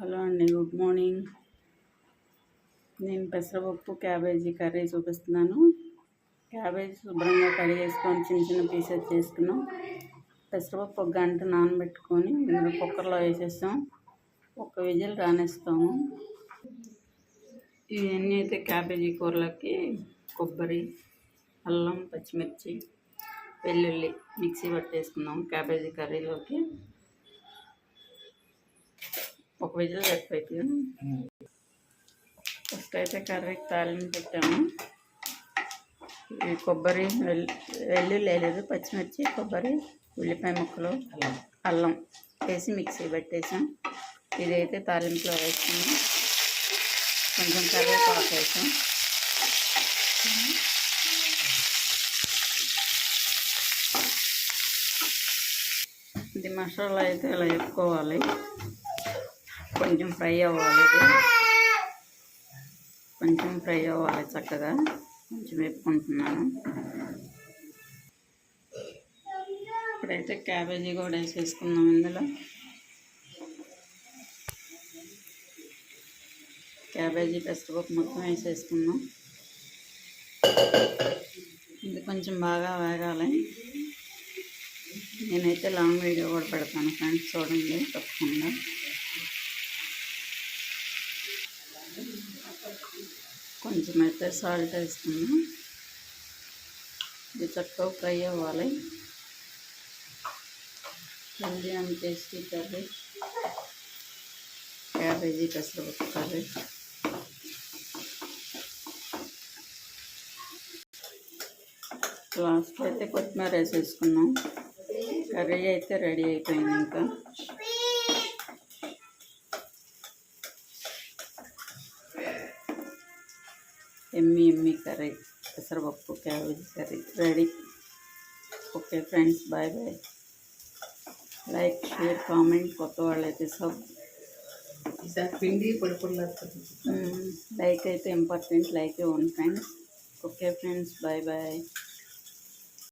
Hello అండి good morning. నేను పెసరపప్పు క్యాబేజీ కర్రీ చూపిస్తున్నాను. క్యాబేజీ శుభ్రంగా కడిగేసుకొని చిన్న చిన్న పీసెస్ చేసుకున్నాం. పెసరపప్పు ఒక గంట నానబెట్టుకొని ఇందులో కుక్కర్లో వేసేస్తాం ఒక విజిల్ రానేస్తాము. ఇవన్నీ అయితే క్యాబేజీ కూరలకి కొబ్బరి అల్లం పచ్చిమిర్చి వెల్లుల్లి మిక్సీ పట్టేసుకుందాం క్యాబేజీ కర్రీలోకి. ఒక విజిల్ సరిపోతుంది ఫస్ట్ అయితే కర్రీకి తాలింపు పెట్టాము. ఈ కొబ్బరి వెల్- వెల్లుల్లి వేయలేదు పచ్చిమిర్చి కొబ్బరి ఉల్లిపాయ ముక్కలు అల్లం. వేసి మిక్సీ పెట్టేసాం. ఇదైతే తాలింపులో వేసుకున్నాం కొంచెం కరివేపాకు వేసాం. ఇది మసాలా అయితే ఇలా వేపుకోవాలి. కొంచెం ఫ్రై అవ్వాలి కొంచెం ఫ్రై అవ్వాలి చక్కగా. కొంచెం వేపుకుంటున్నాను. ఇప్పుడైతే క్యాబేజీ కూడా వేసేసుకున్నాం ఇందులో. క్యాబేజీ పెసరపప్పు మొత్తం వేసేసుకున్నాం ఇది కొంచెం బాగా వేగాలి. నేనైతే లాంగ్ వీడియో కూడా పెడతాను ఫ్రెండ్స్ చూడండి తప్పకుండా. కొంచెం అయితే సాల్ట్ వేసుకున్నాం ఇది చక్కగా ఫ్రై అవ్వాలి healthy and tasty curry cabbage పెసరపప్పు కర్రీ లాస్ట్లో అయితే కొత్తిమీర వేసేసుకున్నాం కర్రీ అయితే రెడీ అయిపోయింది ఇంకా ఎమ్మి ఎమ్మి కర్రీ పెసరపప్పు cabbage curry ready okay friends bye bye like share comment కొత్త వాళ్ళైతే సబ్ ఈసారి పిండి పొడి పొడిలా లైక్ అయితే ఇంపార్టెంట్ లైక్ ఇవ్వండి friends okay friends bye bye